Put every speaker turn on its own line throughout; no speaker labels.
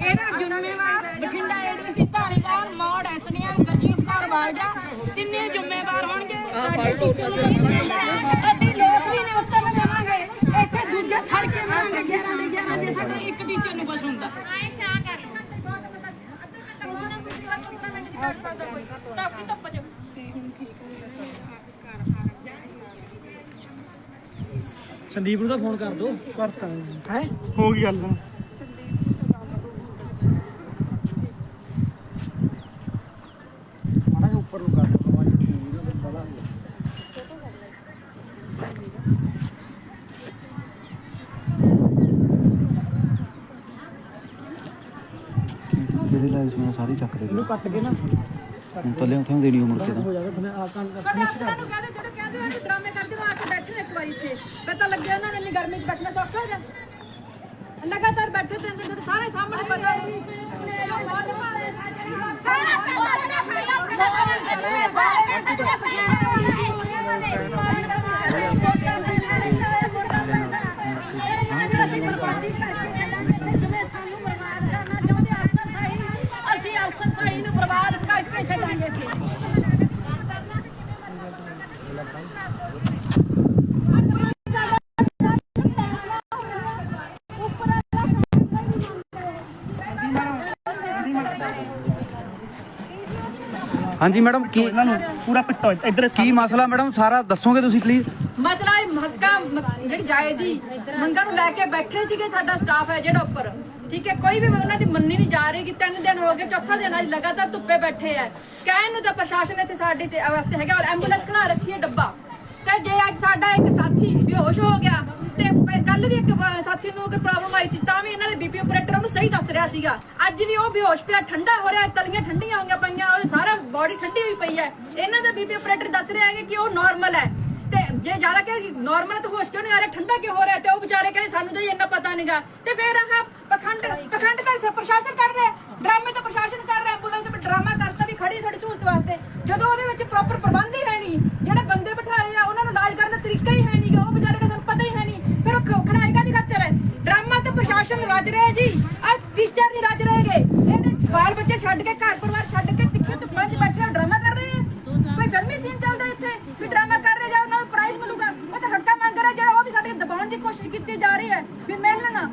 ਇਹਦਾ ਜ਼ਿੰਮੇਵਾਰ ਬਠਿੰਡਾ ਏਡੀਸੀ ਧਾਰੀਵਾਲ ਮੋੜ ਐਸਡੀਐਮ ਗਰਜੀਤ ਕੌਰ ਵਾਲਜਾ ਤਿੰਨੇ ਜ਼ਿੰਮੇਵਾਰ ਹੋਣਗੇ ਅਸੀਂ ਲੋਕ ਵੀ ਨੇ ਉੱਤਰ ਦੇਵਾਂਗੇ ਇੱਥੇ ਦੂਜੇ ਛੜ ਕੇ ਮਾਰਾਂਗੇ 11 ਦੇ 11 ਜੇ ਸਾਡਾ ਇੱਕ ਟੀਚਰ ਨੂੰ ਕੁਛ ਹੁੰਦਾ
ਸੰਦੀਪ ਨੂੰ ਤਾਂ ਫੋਨ ਕਰ ਦੋ।
ਕਰਤਾ
ਹੈ?
ਹੋ ਗਈ ਗੱਲ।
ਮਾੜਾ ਜਿਹਾ ਉੱਪਰ ਨੂੰ ਕਰ ਦੋ ਆਵਾਜ਼ ਠੀਕ ਹੈ ਬੜਾ
ਜਿਹੜੇ ਲਾਈਵ ਸੁਣਾ ਸਾਰੇ ਚੱਕ ਦੇ
ਇਹਨੂੰ ਕੱਟ ਕੇ ਨਾ।
ਹੁਣ ਤਾਂ ਲਿਆਉਂ ਦੇਣੀ ਉਮਰ ਕੇ
ਹੋ ਜਾਵੇ ਫਿਰ ਆ ਕੰਨ
ਤੁਹਾਡੇ ਅਫਸਰਾਂ ਨੂੰ ਡਰਾਮੇ ਕਰਦੇ ਹੋ ਆ ਕੇ ਬੈਠੇ ਇੱਕ ਵਾਰੀ ਇੱਥੇ। ਪਤਾ ਲੱਗਿਆ ਉਹਨਾਂ ਨੇ ਗਰਮੀ 'ਚ ਬੈਠਣਾ ਸੌਖਾ ਹੈਗਾ ਲਗਾਤਾਰ ਬੈਠੇ ਤੇ ਅੰਦਰ ਤੁਹਾਡੇ ਸਾਰੇ ਸਾਹਮਣੇ ਪਤਾ ਜੋ ਅਸੀਂ ਅਫਸਰ ਸਾਈ ਨੂੰ ਬਰਬਾਦ ਕਰਕੇ ਛੱਡਾਂਗੇ
ਹਾਂਜੀ ਮੈਡਮ ਕੀ
ਇਹਨਾਂ ਨੂੰ ਪੂਰਾ ਪਿੱਟੋ ਇੱਧਰ
ਕੀ ਮਸਲਾ ਮੈਡਮ? ਸਾਰਾ ਦੱਸੋਗੇ ਤੁਸੀਂ ਪਲੀਜ਼
ਮਸਲਾ ਇਹ ਮਹੱਕਾ ਮ- ਜਿਹੜੀ ਜਾਇਜ਼ ਹੀ ਮੰਗਾਂ ਨੂੰ ਲੈ ਕੇ ਬੈਠੇ ਸੀਗੇ ਸਾਡਾ ਸਟਾਫ ਹੈ ਜਿਹੜਾ ਉੱਪਰ। ਠੀਕ ਹੈ ਕੋਈ ਵੀ ਉਹਨਾਂ ਦੀ ਮੰਨੀ ਨਹੀਂ ਜਾ ਰਹੀ ਕਿ ਤਿੰਨ ਦਿਨ ਹੋ ਗਏ ਚੌਥਾ ਦਿਨ ਅੱਜ ਲਗਾਤਾਰ ਧੁੱਪੇ ਬੈਠੇ ਆ ਕਹਿਣ ਨੂੰ ਤਾਂ ਪ੍ਰਸ਼ਾਸਨ ਇੱਥੇ ਸਾਡੀ ਤੇ ਵਾਸਤੇ ਹੈਗਾ ਔਰ ਐਂਬੂਲੈਂਸ ਖੜਾ ਰੱਖੀ ਹੈ ਡੱਬਾ। ਤੇ ਜੇ ਅੱਜ ਸਾਡਾ ਇੱਕ ਸਾਥੀ ਬੇਹੋਸ਼ ਹੋ ਗਿਆ ਤੇ ਕੱਲ ਵੀ ਇੱਕ ਸਾਥੀ ਨੂੰ ਕੋਈ ਪ੍ਰੋਬਲਮ ਆਈ ਸੀ, ਤਾਂ ਵੀ ਇਹਨਾਂ ਦੇ ਬੀਪੀ ਆਪਰੇਟਰ ਉਹਨੂੰ ਸਹੀ ਦੱਸ ਰਿਹਾ ਸੀਗਾ। ਅੱਜ ਵੀ ਉਹ ਬੇਹੋਸ਼ ਪਿਆ, ਠੰਡਾ ਹੋ ਰਿਹਾ, ਤਲੀਆਂ ਠੰਡੀਆਂ ਹੋਈਆਂ ਪਈਆਂ ਉਹ ਸਾਰਾ ਬਾਡੀ ਠੰਡੀ ਹੋਈ ਪਈ ਹੈ। ਇਹਨਾਂ ਦਾ ਬੀਪੀ ਆਪਰੇਟਰ ਦੱਸ ਰਿਹਾ ਹੈ ਕਿ ਉਹ ਨਾਰਮਲ ਹੈ। ਤੇ ਜੇ ਜ਼ਿਆਦਾ ਕਿ ਨਾਰਮਲ ਤਾਂ ਹੋਸ਼ ਕਿਉਂ ਨਹੀਂ ਆ ਰਿਹਾ? ਠੰਡਾ ਕਿਉਂ ਹੋ ਰਿਹਾ? ਤੇ ਉਹ ਵਿਚਾਰੇ ਕਹਿੰਦੇ, ਸਾਨੂੰ ਤਾਂ ਜੀ ਇੰਨਾ ਪਤਾ ਨਹੀਂਗਾ ਤੇ ਫਿਰ ਆਹ ਪਖੰਡ ਪਖੰਡ ਤਾਂ ਪ੍ਰਸ਼ਾਸਨ ਕਰ ਰਿਹਾ ਡਰਾਮੇ ਤਾਂ ਪ੍ਰਸ਼ਾਸਨ ਕਰ ਰਿਹਾ ਐਂਬੂਲੈਂਸ ਡਰਾਮਾ ਕਰਤਾ ਵੀ ਖੜੀ ਤੁਹਾਡੀ ਸਹੂਲਤ ਵਾਸਤੇ। ਜਦੋਂ ਉਹਦੇ ਵਿੱਚ ਪ੍ਰੋਪਰ ਪ੍ਰਬੰਧ ਹੀ ਹੈ ਨਹੀਂ ਜਿਹੜੇ ਬੰਦੇ ਬਿਠਾਏ ਆ ਉਹਨਾਂ ਨੂੰ ਇਲਾਜ ਕਰਨ ਦਾ ਤਰੀਕਾ ਹੀ ਹੈ ਨਹੀਂਗਾ ਉਹ ਵਿਚਾਰੇ ਦਾ ਸਾਨੂੰ ਪਤਾ ਹੀ ਹੈ ਨਹੀਂ ਫਿਰ ਉਹ ਖ- ਖੜਾਈ ਕਾਦੀ ਖਾਤਰ ਹੈ ਡਰਾਮਾ ਤਾਂ ਪ੍ਰਸ਼ਾਸਨ ਰੱਜ ਰਿਹਾ ਜੀ। ਆ ਟੀਚਰ ਨਹੀਂ ਰੱਜ ਰਹੇਗੇ। ਇਹਨੇ ਬਾਲ ਬੱਚੇ ਛੱਡ ਕੇ ਘਰ ਪਰਿਵਾਰ ਛੱਡ ਕੇ ਧੁੱਪਾਂ 'ਚ ਬੈਠੇ ਆ, ਡਰਾਮਾ ਕਰ ਰਹੇ ਆ। ਕੋਈ ਫਿਲਮੀ ਸੀਨ ਚੱਲਦਾ ਇੱਥੇ ਵੀ ਡਰਾਮਾ ਕਰ ਰਹੇ ਜਾਂ ਉਹਨਾਂ ਨੂੰ ਪ੍ਰਾਈਜ਼ ਮਿਲੂਗਾ। ਉਹ ਤਾਂ ਹੱਕਾ ਮੰਗ ਰਿਹਾ ਜਿਹੜਾ ਉਹ ਵੀ ਸਾਡੇ ਦਬਾਉਣ ਦੀ ਕੋਸ਼ਿਸ਼ ਕੀਤੀ ਜਾ ਰਹੀ ਹੈ ਵੀ ਮਿਲਣ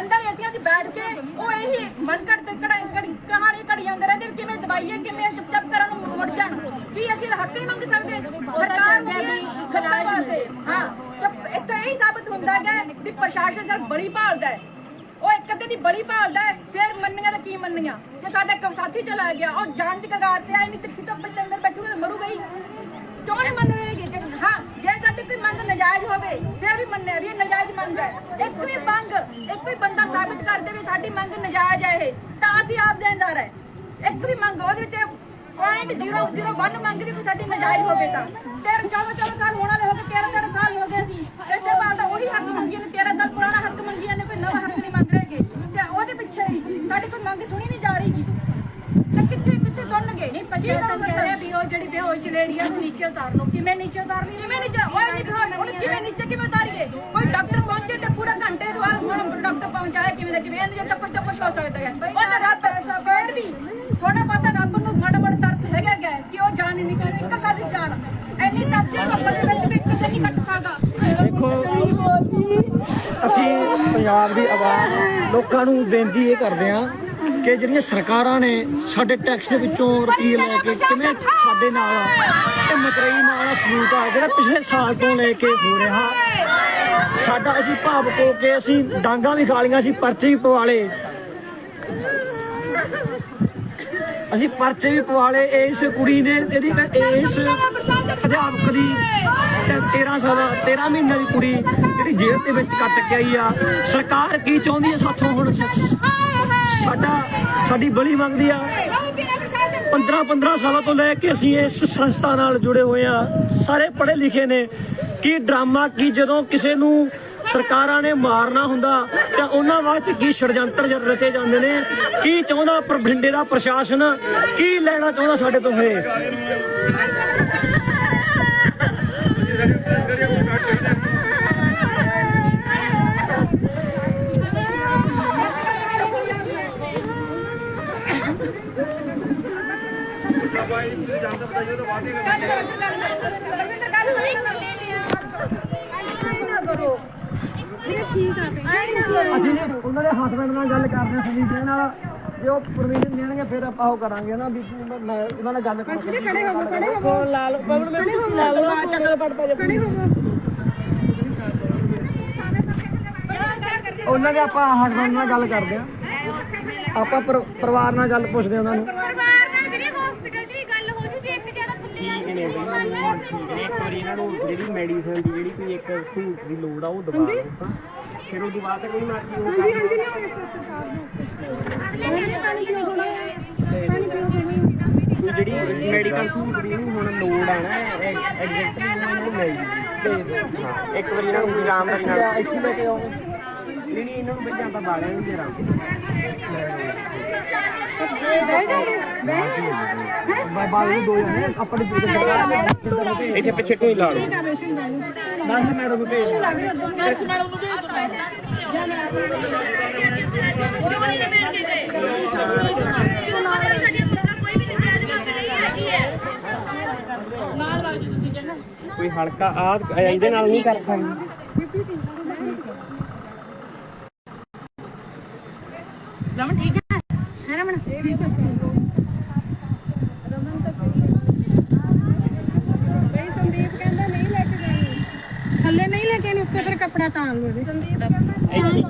ਅੰਦਰ ਹੀ ਅਸੀਂ ਅੱਜ ਬੈਠ ਕੇ ਉਹ ਇਹੀ ਮਨ ਘੜ ਤੇ ਕੜਾਈ ਕੜੀ ਕਹਾਣੀ ਘੜੀ ਜਾਂਦੇ ਰਹਿੰਦੇ ਵੀ ਕਿਵੇਂ ਦਵਾਈਏ ਕਿਵੇਂ ਚੁੱਪ ਕਰਨ ਨੂੰ ਮੁੜ ਜਾਣ। ਕੀ ਅਸੀਂ ਹੱਕ ਨਹੀਂ ਮੰਗ ਸਕਦੇ? ਸਰਕਾਰ ਨੂੰ ਖਤਮ ਵਾਸਤੇ। ਹਾਂ ਇੱਥੇ ਇਹੀ ਸਾਬਤ ਹੁੰਦਾ ਹੈ ਵੀ ਪ੍ਰਸ਼ਾਸਨ ਸਰ ਬੜੀ ਭਾਲਦਾ ਹੈ। ਉਹ ਦੀ ਬਲੀ ਭਾਲਦਾ ਫਿਰ ਮੰਨੀਆਂ ਤਾਂ ਕੀ ਮੰਨੀਆਂ? ਜੇ ਸਾਡਾ ਇੱਕ ਸਾਥੀ ਚਲਾ ਗਿਆ, ਉਹ ਜਾਨ ਦੀ ਕਗਾਰ ਤੇ ਆਈ ਨਹੀਂ ਤਿੱਖੀ ਤੋਂ ਦੇ ਅੰਦਰ ਬੈਠੂਗਾ ਤਾਂ ਮਰੂਗਾ ਹੀ ਕਿਉਂ ਨਹੀਂ ਮੰਨ ਰਹੇਗੀ ਕਿ ਹਾਂ, ਜੇ ਸਾਡੀ ਕੋਈ ਮੰਗ ਨਜਾਇਜ਼ ਹੋਵੇ, ਫਿਰ ਵੀ ਮੰਨਿਆ ਵੀ ਇਹ ਨਜਾਇਜ਼ ਮੰਗ ਹੈ। ਇੱਕ ਵੀ ਮੰਗ ਇੱਕ ਵੀ ਬੰਦਾ ਸਾਬਿਤ ਕਰ ਦੇਵੇ, ਸਾਡੀ ਮੰਗ ਨਜਾਇਜ਼ ਹੈ ਇਹ, ਤਾਂ ਅਸੀਂ ਆਪ ਦੇਣਦਾਰ ਹੈ। ਇੱਕ ਵੀ ਮੰਗ, ਉਹਦੇ ਵਿੱਚ ਪੁਆਇੰਟ 001 ਮੰਗ ਵੀ ਕੋਈ ਸਾਡੀ ਨਜਾਇਜ਼ ਹੋਵੇ ਤਾਂ। 13 14 14 ਸਾਲ ਹੋਣ ਵਾਲੇ ਹੋ ਗਏ 13 13 ਸਾਲ ਹੋ ਗਏ ਅਸੀਂ। ਇਸੇ ਬਾਤ ਦਾ ਉਹੀ ਹੱਕ ਮੰਗੀ ਨੇ 13 ਸਾਲ ਪੁਰਾਣਾ ਹੱਕ ਮੰਗੀ ਨੇ ਕੋਈ ਨਵਾਂ ਹੱਕ ਨਹੀਂ ਮੰਗ ਰਹੇਗੇ ਤੇ ਉਹਦੇ ਪਿੱਛੇ ਸੁਣੀ ਨਹੀਂ ਜਾ ਰਹੀਗੀ। ਤੇ ਕਿੱਥੇ ਕਿੱਥੇ ਸੁਣਨਗੇ ਨਹੀਂ
ਪ੍ਰਸ਼ਾਸਨ ਕਹਿ ਰਿਹਾ ਵੀ ਉਹ ਜਿਹੜੀ ਬੇਹੋਸ਼ ਲੇਡੀ ਆ ਉਹਨੂੰ ਨੀਚੇ ਉਤਾਰ ਲਓ ਕਿਵੇਂ ਨੀਚੇ ਉਤਾਰਨੀ
ਕਿਵੇਂ ਨੀਚੇ ਓਏ ਨਹੀਂ ਦਿਖਾ ਉਹਨੂੰ ਕਿਵੇਂ ਨੀਚੇ ਕਿਵੇਂ ਉਤਾਰੀਏ? ਕੋਈ ਡਾਕਟਰ ਪਹੁੰਚੇ ਤੇ ਪੂਰਾ ਘੰਟੇ ਦੇ ਬਾਅਦ ਹੁਣ ਡਾਕਟਰ ਪਹੁੰਚਾਇਆ ਕਿਵੇਂ ਦਾ ਕਿਵੇਂ? ਇਹਨੂੰ ਜੇ ਤਾਂ ਕੁਝ ਤਾਂ ਕੁਝ ਹੋ ਸਕਦਾ ਹੈ। ਉਹ ਤਾਂ ਰੱਬ ਐਸਾ ਫੇਰ ਵੀ। ਥੋੜਾ ਪਤਾ ਰੱਬ ਨੂੰ ਮਾੜਾ ਮਾੜਾ ਤਰਸ ਹੈਗਾ ਗਾ ਕਿ ਉਹ ਜਾਨ ਹੀ ਨਿਕਲ ਨਿਕਲ ਸਕਦੀ ਜਾਨ। ਐਨੀ ਤਪਤੀ ਧੁੱਪ ਦੇ ਵਿੱਚ ਵੀ ਇੱਕ ਦਿਨ ਨਹੀਂ ਕੱਟ ਸਕਦਾ।
ਦੇਖੋ ਅਸੀਂ ਪੰਜਾਬ ਦੀ ਆਵਾਜ਼ ਲੋਕਾਂ ਨੂੰ ਬੇਨਤੀ ਇਹ ਕਰਦੇ ਹਾਂ ਕਿ ਜਿਹੜੀਆਂ ਸਰਕਾਰਾਂ ਨੇ ਸਾਡੇ ਟੈਕਸ ਦੇ ਵਿੱਚੋਂ ਰੁਪਈਏ ਲੈ ਕੇ ਕਿਵੇਂ ਸਾਡੇ ਨਾਲ ਇਹ ਮਤਰਈ ਨਾਲ ਸਲੂਕ ਆ, ਜਿਹੜਾ ਪਿਛਲੇ ਸਾਲ ਤੋਂ ਲੈ ਕੇ ਹੋ ਰਿਹਾ। ਸਾਡਾ ਅਸੀਂ ਭਾਵਕ ਹੋ ਕੇ ਅਸੀਂ ਡਾਂਗਾ ਵੀ ਗਾਲੀਆਂ ਸੀ, ਪਰਚੇ ਵੀ ਪਵਾ ਲਏ। ਅਸੀਂ ਪਰਚੇ ਵੀ ਪਵਾ ਲਏ, ਇਸ ਕੁੜੀ ਨੇ, ਇਹਦੀ ਇਸ ਅਧਿਆਪਕ ਦੀ 13 ਸਾਲ 13 ਮਹੀਨੇ ਦੀ ਕੁੜੀ ਜਿਹੜੀ ਜੇਲ੍ਹ ਦੇ ਵਿੱਚ ਕੱਟ ਕੇ ਆਈ ਆ। ਸਰਕਾਰ ਕੀ ਚਾਹੁੰਦੀ ਹੈ ਸਾਥੋਂ ਹੁਣ? ਸਾਡੀ ਬਲੀ ਮੰਗਦੀ ਆ। 15 15 ਸਾਲਾਂ ਤੋਂ ਲੈ ਕੇ ਅਸੀਂ ਇਸ ਸੰਸਥਾ ਨਾਲ ਜੁੜੇ ਹੋਏ ਆ। ਸਾਰੇ ਪੜ੍ਹੇ ਲਿਖੇ ਨੇ। ਕੀ ਡਰਾਮਾ, ਕੀ ਜਦੋਂ ਕਿਸੇ ਨੂੰ ਸਰਕਾਰਾਂ ਨੇ ਮਾਰਨਾ ਹੁੰਦਾ, ਤਾਂ ਉਹਨਾਂ ਵਾਸਤੇ ਕੀ ષਡਯੰਤਰ ਰਚੇ ਜਾਂਦੇ ਨੇ? ਕੀ ਚਾਹੁੰਦਾ ਪਰ ਬਠਿੰਡੇ ਦਾ ਪ੍ਰਸ਼ਾਸਨ? ਕੀ ਲੈਣਾ ਚਾਹੁੰਦਾ ਸਾਡੇ ਤੋਂ ਇਹ?
ਅਸੀਂ ਉਹਨਾਂ ਦੇ ਹਸਬੰਡ ਨਾਲ ਗੱਲ ਕਰਦੇ ਹਾਂ ਸੰਦੀਪ ਦੇ ਨਾਲ। ਜੇ ਉਹ ਪਰਮਿਸ਼ਨ ਦੇਣਗੇ ਫਿਰ ਆਪਾਂ ਉਹ ਕਰਾਂਗੇ ਨਾ ਵੀ ਮੈਂ ਉਹਨਾਂ ਨਾਲ ਗੱਲ ਕਰਾਂਗੇ। ਖੜੇ ਹੋ ਖੜੇ ਹੋ ਲਾ ਲਓ ਬਬਲ ਮੈਂ ਤੁਸੀਂ ਲਾ ਲਓ ਚੱਕਰ ਪੜ ਪਾ ਖੜੇ ਉਹਨਾਂ ਦੇ ਆਪਾਂ ਹਸਬੰਡ ਨਾਲ ਗੱਲ ਕਰਦੇ ਆ ਆਪਾਂ ਪਰ- ਪਰਿਵਾਰ ਨਾਲ ਗੱਲ ਪੁੱਛਦੇ ਉਹਨਾਂ ਨੂੰ।
ਪਰਿਵਾਰ ਨਾਲ ਵੀਰੇ ਹਸਪੀਟਲ 'ਚ ਹੀ ਗੱਲ ਹੋ ਜੂਗੀ ਇੱਕ ਜਣਾ ਥੱਲੇ ਆ
ਠੀਕ ਨੇ ਬਈ ਠੀਕ ਨੇ ਇੱਕ ਵਾਰੀ ਇਹਨਾਂ ਨੂੰ ਜਿਹੜੀ ਮੈਡੀਸਨ ਦੀ ਜਿਹੜੀ ਕੋਈ ਇੱਕ ਸਹੂਲਤ ਦੀ ਲੋੜ ਆ ਉਹ ਦਵਾ ਦਿਓ। ਫਿਰ ਉਹ ਤੋਂ ਬਾਅਦ ਕੋਈ ਮਰਜ਼ੀ ਉਹ ਕਰ ਲਓ। ਕੋਈ ਜਿਹੜੀ ਮੈਡੀਕਲ ਸਹੂਲਤ ਦੀ ਇਹਨੂੰ ਹੁਣ ਲੋੜ ਆ ਨਾ ਐਗਜ਼ੈਕਟਲੀ ਉਹਨੂੰ ਮਿਲ ਜੂਗੀ ਹਾਂ ਇੱਕ ਵਾਰੀ ਇਹਨਾਂ ਨੂੰ ਆਰਾਮਦਾਰੀ ਨਾਲ।
ਇੱਥੇ ਲੈ ਕੇ
ਨਹੀਂ ਨਹੀਂ ਇਹਨਾਂ ਨੂੰ ਬਈ ਜਾਂਦਾ ਬਾਲਿਆਂ ਨੂੰ ਦੇ ਆਰਾਮ
ਬਾਈ ਬਾਈ ਦੋ ਜਣੇ ਆਪਣੇ ਪੂਰੇ
ਇੱਥੇ ਪਿੱਛੇ ਕੋਈ ਲਾ ਲਓ
ਦਸ ਮੈਡਮ ਨੂੰ ਭੇਜ
ਕੋਈ ਹਲਕਾ ਆ ਇਹਦੇ ਨਾਲ ਨਹੀਂ ਕਰ ਸਕਦੀ
ਰਮਨ ਠੀਕ ਹੈ ਹੈ ਰਮਨ
ਬਈ ਸੰਦੀਪ ਕਹਿੰਦਾ ਨਹੀਂ ਲੈ ਕੇ ਜਾਣੀ ਥੱਲੇ ਨਹੀਂ ਲੈ ਕੇ ਉੱਤੇ ਫਿਰ ਕੱਪੜਾ ਤਾਣ ਲਓ ਇਹਦੇ। ਸੰਦੀਪ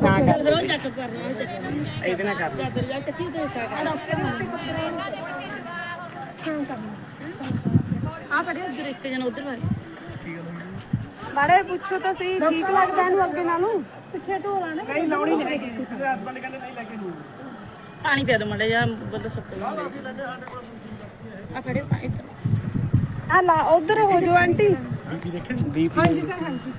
ਛਾਂ ਕਰ।
ਚੱਕ ਕਰਨਾ ਚੱਕ
ਇਹਦੇ ਨਾਲ ਕਰ।
ਚਾਦਰ ਜਾ ਚੱਕੀ ਤੇ ਸਾਡਾ
ਆ ਪੜੇ ਉਧਰ ਇੱਕ ਜਣਾ ਉਧਰ ਵਾਲੇ।
ਬਾੜੇ ਪੁੱਛੋ ਤਾਂ ਸਹੀ ਠੀਕ ਲੱਗਦਾ ਇਹਨੂੰ ਅੱਗੇ ਨਾਲੋਂ? ਪਿੱਛੇ ਢੋਲਾ ਨਾ।
ਪਾਣੀ ਪਿਆ ਦੋ ਮੜੇ ਜਾ ਬੰਦਾ ਸੱਪ ਆ ਖੜੇ ਪਾਣੀ
ਆ ਲਾ ਉਧਰ ਹੋ ਜਾਓ ਆਂਟੀ।
ਬੀਪੀ
ਹਾਂਜੀ ਸਰ ਹਾਂਜੀ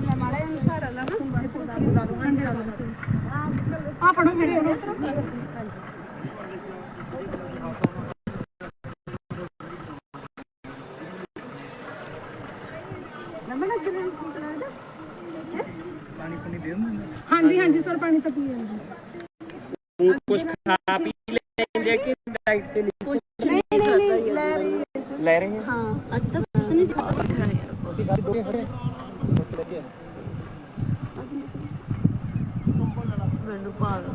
ਮੈਂ ਮਾੜਾ ਜਿਹਾ ਇਸ਼ਾਰਾ ਲਾ ਨਾ ਆ ਪੜੋ ਮੇਰੇ ਹਾਂਜੀ ਹਾਂਜੀ ਸਰ ਪਾਣੀ ਤਾਂ ਪੀ ਜਾਂਦੇ
ਕੁਝ ਖਾ ਪੀ ਲੈਂਦੇ ਆ ਕਿ ਡਾਈਟ ਤੇ ਨਹੀਂ
ਨਹੀਂ ਨਹੀਂ ਲੈ ਰਹੀ ਹੈ
ਲੈ ਰਹੇ ਹਾਂ
ਅੱਜ ਤੱਕ ਕੁਛ ਨਹੀਂ ਸੀ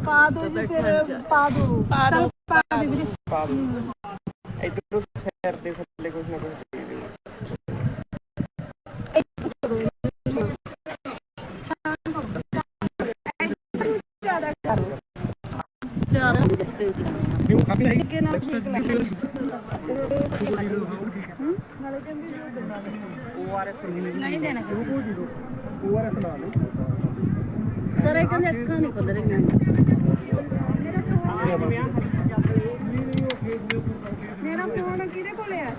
ਪਾ ਦੋ ਜੀ ਫਿਰ ਪਾ ਦੋ ਪਾ ਦੋ ਪਾ ਦੇ ਵੀਰੇ।
ਪਾ ਦਿਓ। ਇਧਰੋਂ ਸਿਰ ਦੇ ਥੱਲੇ ਕੁਝ ਨਾ ਕੁਝ ਦੇ ਦਿਓ।
ਨਹੀਂ ਦੇਣਾ ਸਰ ਇਹ ਕਹਿੰਦੇ ਅੱਖਾਂ ਨਹੀਂ ਖੁੱਲ ਰਹੀਆਂ।
ਮੇਰਾ ਫੋਨ ਕਿਹਦੇ ਕੋਲੇ ਆ?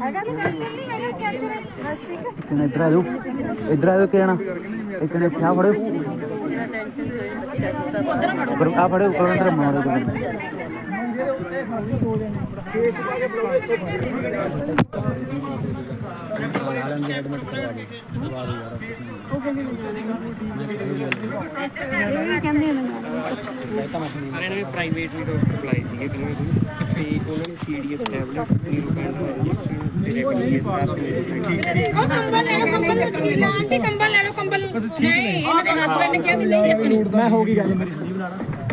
ਹੈਗਾ ਤਾਂ ਕੈਂਸਲ ਨਹੀਂ ਹੈਗਾ ਸਕੈਚਰ ਬਸ ਠੀਕ ਹੈ
ਕਿਹਨੇ ਇੱਧਰ ਆ ਜਾਓ? ਇੱਧਰ ਆ ਜਾਓ ਕਿਹਣਾ ਇੱਕ ਨੇ ਕਿਆ ਫੜੋ
ਮੇਰਾ ਟੈਨਸ਼ਨ ਕੋਈ
ਪਰ ਆ ਫੜੋ ਕੋਲ ਅੰਦਰ ਮਾਰੋ
ਕਹਿੰਦੇ ਨੇ
ਪ੍ਰਾਈਵੇਟ ਵੀ ਡਾਕਟਰ ਬੁਲਾਏ ਸੀਗੇ ਕਿੰਨੇ ਤੇ। ਉਹਨਾਂ ਨੇ ਸੀਡੀਐਸ ਟੈਬਲੇਟ ਨੀਰੋਪੈਨ ਇੰਜੈਕਸ਼ਨ ਤੇ ਰੈਗੂਲਰ ਸਾਰਾ
ਕੰਬਲ ਲੈ ਲਓ ਕੰਬਲ ਵਿੱਚ ਕੀ ਲਾ ਆਂਟੀ ਕੰਬਲ ਲੈ ਲਓ ਕੰਬਲ ਨਹੀਂ ਇਹਨਾਂ ਦੇ ਹਸਬੰਡ ਨੇ ਕਿਹਾ ਵੀ ਨਹੀਂ ਚੱਕਣੀ।
ਮੈਂ ਹੋ ਗਈ ਗੱਲ ਮੇਰੀ।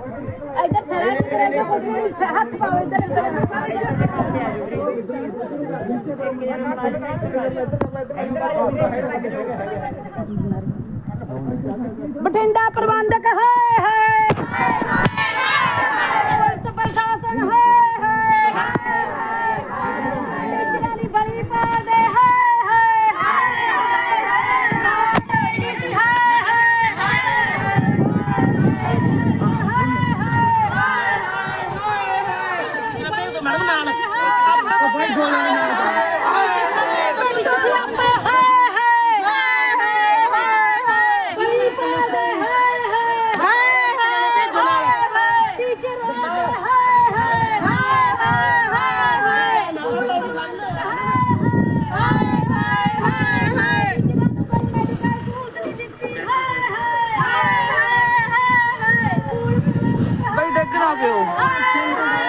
ਇੱਧਰ ਸਰਾਂ ਕਰੇ ਕੁਝ ਵੀ ਹੱਥ ਪਾਓ ਇੱਧਰ ਬਠਿੰਡਾ ਪ੍ਰਬੰਧਕ ਹਾਏ।
miserável.